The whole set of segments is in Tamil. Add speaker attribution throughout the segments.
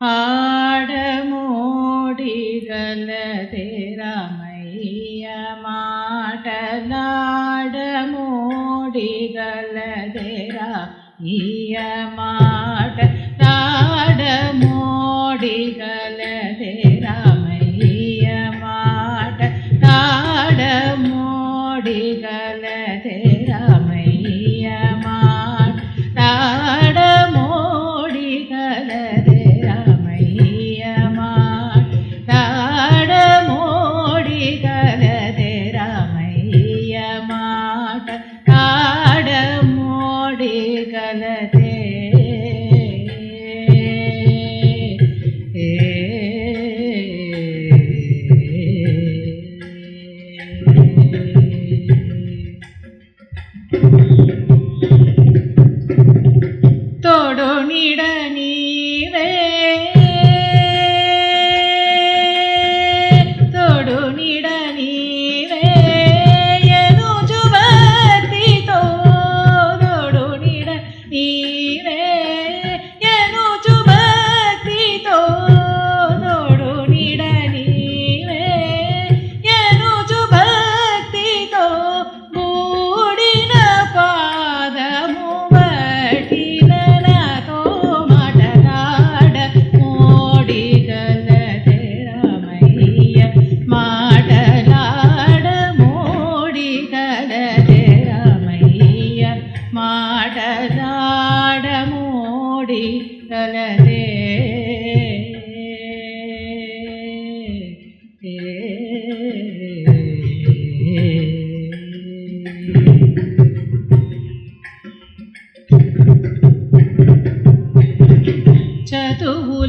Speaker 1: ఆడమోడిగలదే రామయ్య మాటలాడమోడిగలదే రామయ్య మా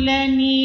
Speaker 1: తులని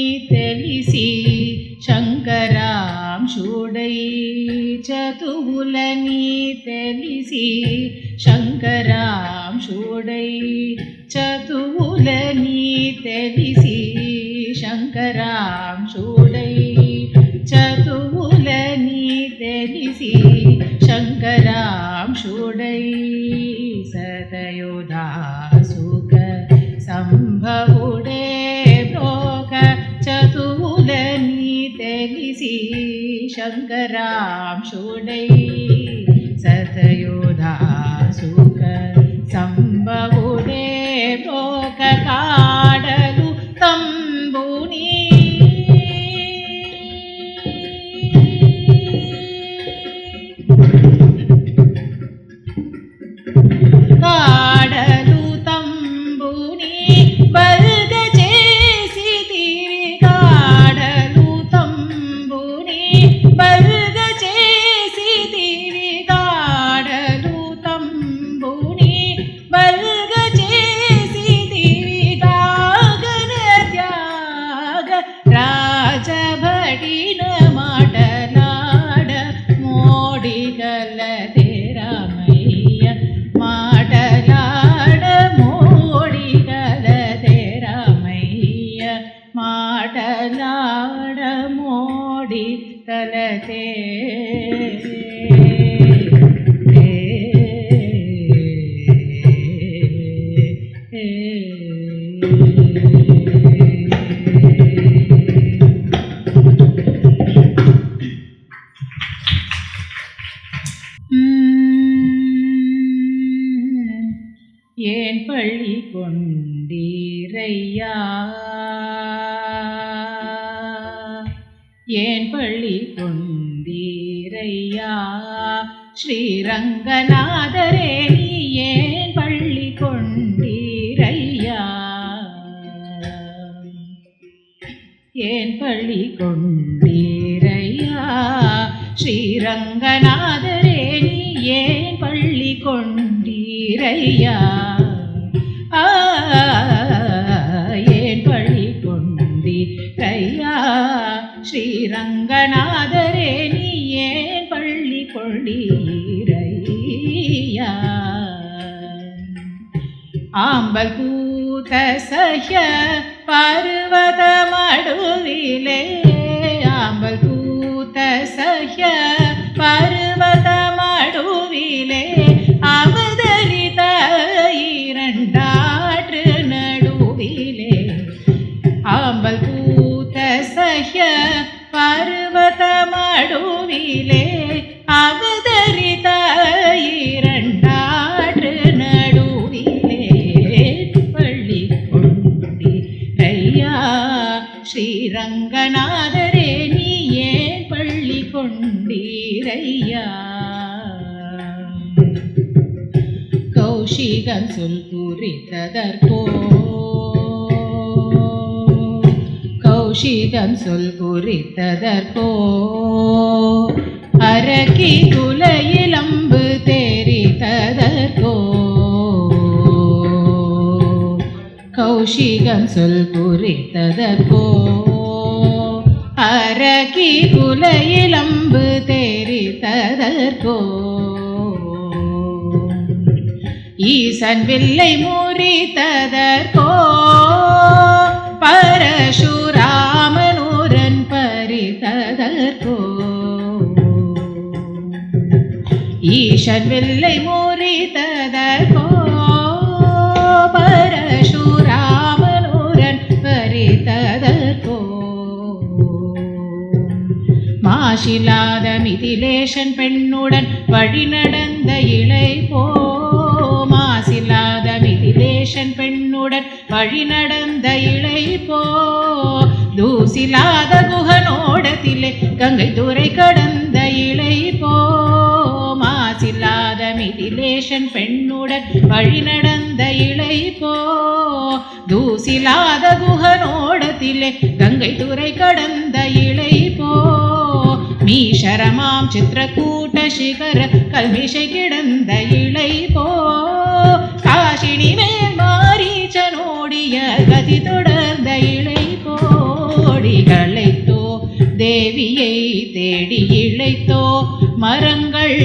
Speaker 1: जगते களி கொண்டீரையா ஸ்ரீரங்கநாதரே நீ ஏன் பள்ளி கொண்டீரையா ஏன் பள்ளி கொண்டீரையா ஸ்ரீரங்கநாதரே நீ ஏன் பள்ளி கொண்டீரையா ஆம்பல் பூத்த சஹ்ய பருவதமடு Martínez. கௌஷிகன் சொல் குறித்ததற்கோ கௌஷிகன் சொல் குறித்ததற்கோ அரக்கி துளையிலம்பு தெரித்ததற்கோ கௌஷிகன் சொல் குறித்ததற்கோ அரக்கி குலையிலம்பு தெரித்ததற்கோ ஈசன் வில்லை முறித்ததற்கோ பரசுராமனூரன் பறித்ததற்கோ ஈசன் வில்லை முறித்ததற்கோ பரசுராமனூரன் பறித்ததற்கோ மாசிலாத மிதிலேஷன் பெண்ணுடன் வழி நடந்த இளை போ மிதிலேஷன் வழி நடந்த இளை போ. தூசிலாத குகனோடத்திலே கங்கை துறை கடந்த இளை போ. மாசில்லாத மிதிலேஷன் பெண்ணுடன் வழி நடந்த இளை போ. தூசிலாத குகனோடத்திலே கங்கை துறை கடந்த இளை போ. மீஷரமாம் சித்திரக்கூட்ட சிகர கல்மிஷை கிடந்த இளை போ. காஷினி மே கதி தொடர்ந்த இளை கோடிகளைத்தோ தேவியை தேடி இழைத்தோ மரங்கள்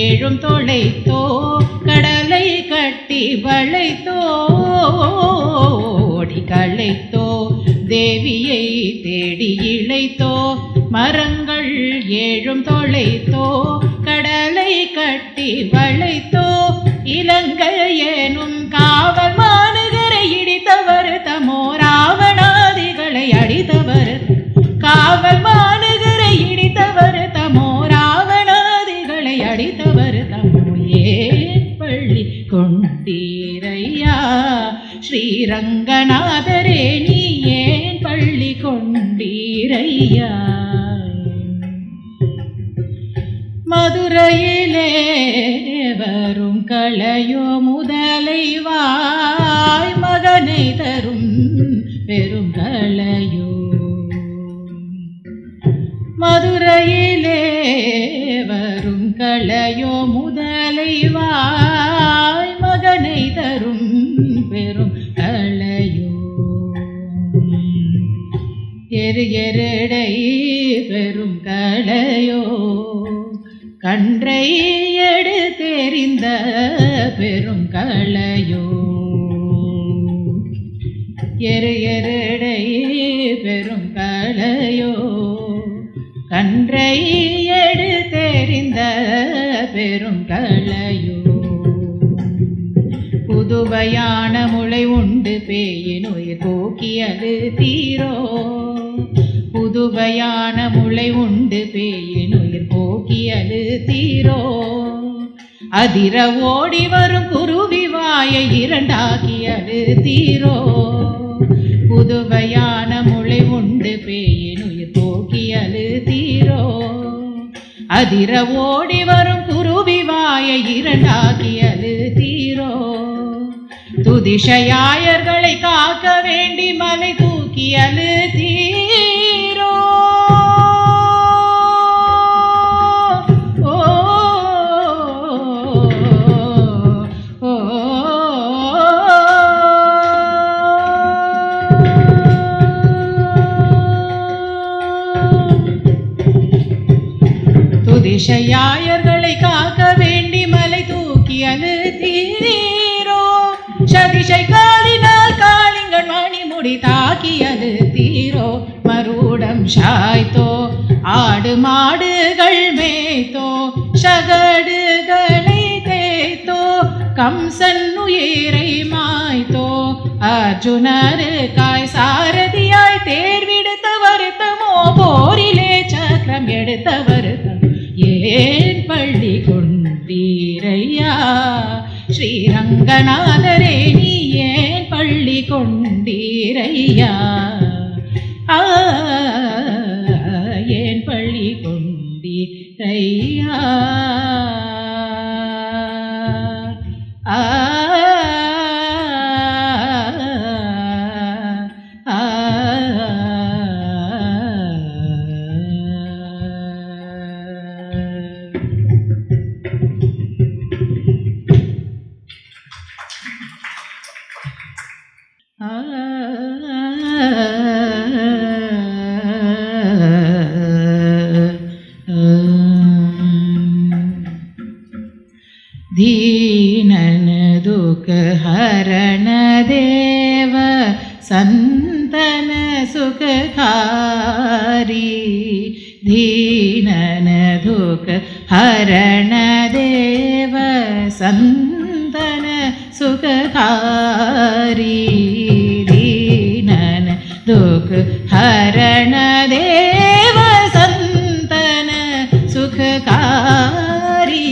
Speaker 1: ஏழும் தொலைத்தோ கடலை கட்டி வளைத்தோ ஓடி களைத்தோ தேவியை தேடி இழைத்தோ மரங்கள் ஏழும் தொலைத்தோ கடலை கட்டி வளைத்தோ இலங்கை ஏனும் ரங்கநாதரே நீ ஏன் பள்ளி கொண்டீரையா? மதுரையிலே வரும் களையோ முதலை வாய் மகனை தரும் கன்றை எடுத்தெறிந்த பெரும் கலையோ எரு எருடை பெரும் கலையோ கன்றை எடுத்தெறிந்த பெரும் கலையோ புதுவையான முளை உண்டு பேயின் உயிர் போக்கியது தீரோ. புதுவையான முளை உண்டு பேயின் உயிர் அழுத்தீரோ? அதிர ஓடி வரும் குருவி வாயை இரண்டாக்கி அழுத்தீரோ? புதுவையான முளை உண்டு பேயின் உயிர் போக்கியது தீரோ அதிர ஓடி வரும் குருவி வாயை இரண்டாக்கி அழுத்தீரோ? துதிஷயாயர்களை காக்க வேண்டி மலை தூக்கி அழுத்தீரோ? துதிஷயாயர்களை காக்க வேண்டி மலை தூக்கி அழுத்தீரோ சதிஷை காலினால் காலிங்கன் மணி முடி தாக்கி அழுத்தீரோ? மருடம் சாய்த்தோ? ஆடு மாடுகள் மேய்த்தோ? சகடுகளை தேய்த்தோ? கம்சன் உயிரை மாய்த்தோ? அர்ஜுனரு காய் சாரதியாய் தேர்வெடுத்த வருத்தமோ போரிலே சக்கரம் எடுத்த வருத்தம் ஏன் பள்ளி கொண்டீரையா? ஸ்ரீரங்கநாதரே நீ ஏன் பள்ளி கொண்டீரையா? ஆ ദീനന ദുഃഖഹരണദേവ സന്തന സുഖകാരി ദീനന ദുഃഖഹരണദേവ സന്തന സുഖകാരി ദീനന ദുഃഖഹരണദേവ സന്തന സുഖകാരി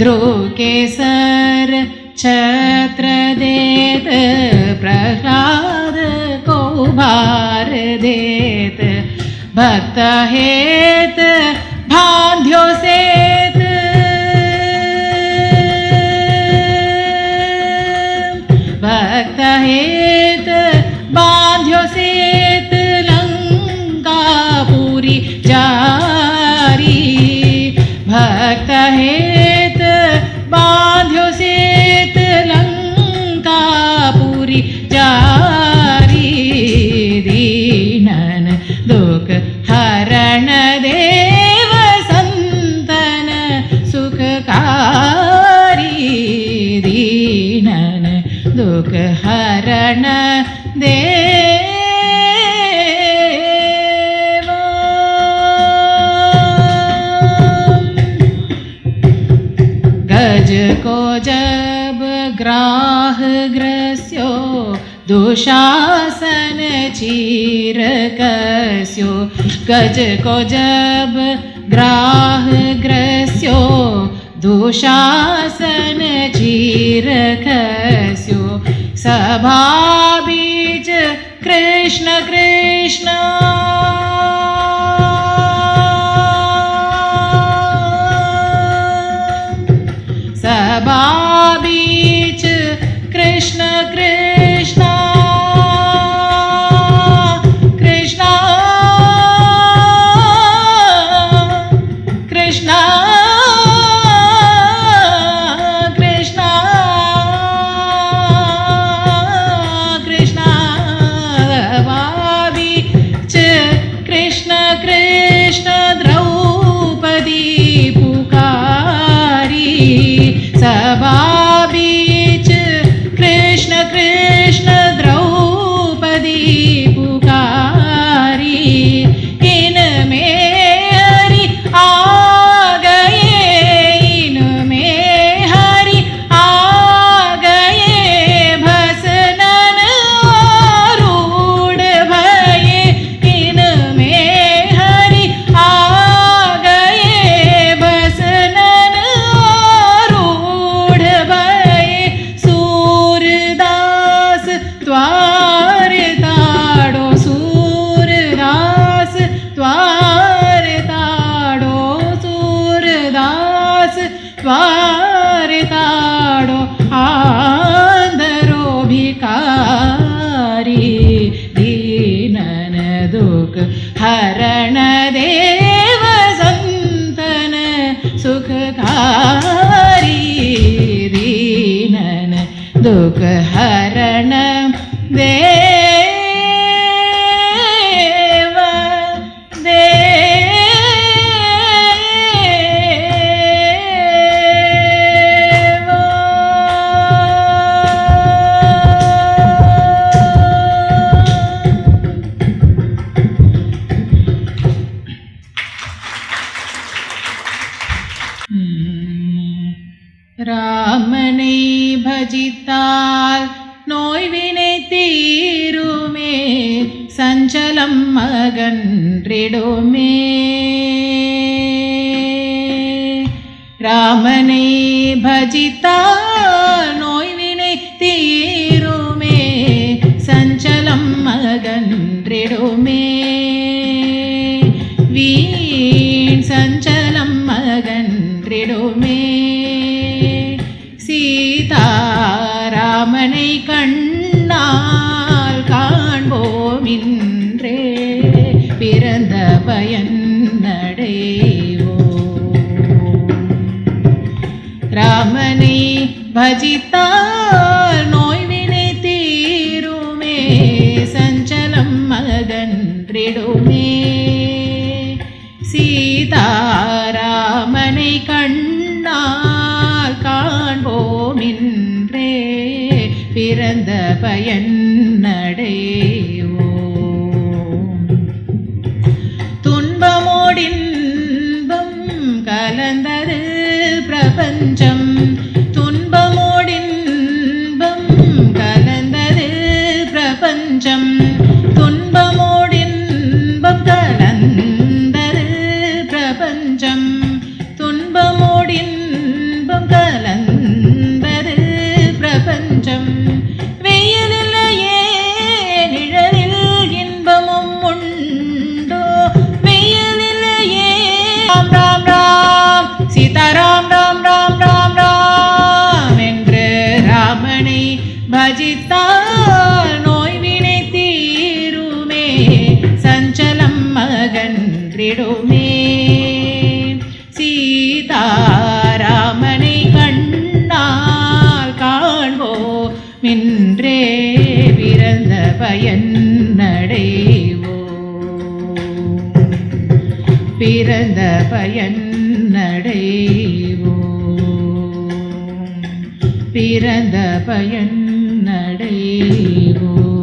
Speaker 1: ध्रुकेसर छत्र देत प्रह्लाद कौभार देत भक्त है वीरकस्यो गज को जब ग्राह ग्रस्यो दुशासन जीरकस्यो सभा बीज कृष्ण कृष्ण। பஜித்தால் நோய்வினை தீருமே சஞ்சலம் மகன்றிடுமே ராமனை பஜித்தால் இன்றே பிறந்த பயன் நடைவோ. ராமனை பஜித்தால் நோய்வினை தீருமே சஞ்சலம் அகன்றிடுமே சீதாராமனை கண்ணால் காண்போமின்றே பிறந்த பயன் பிரபஞ்சம் அகன்றிடுமே சீதாராமனை கண்ணால் காண்போ மின்றே பிறந்த பயன் நடைவோ பிறந்த பயன் நடைவோ பிறந்த பயன் அடைவோ.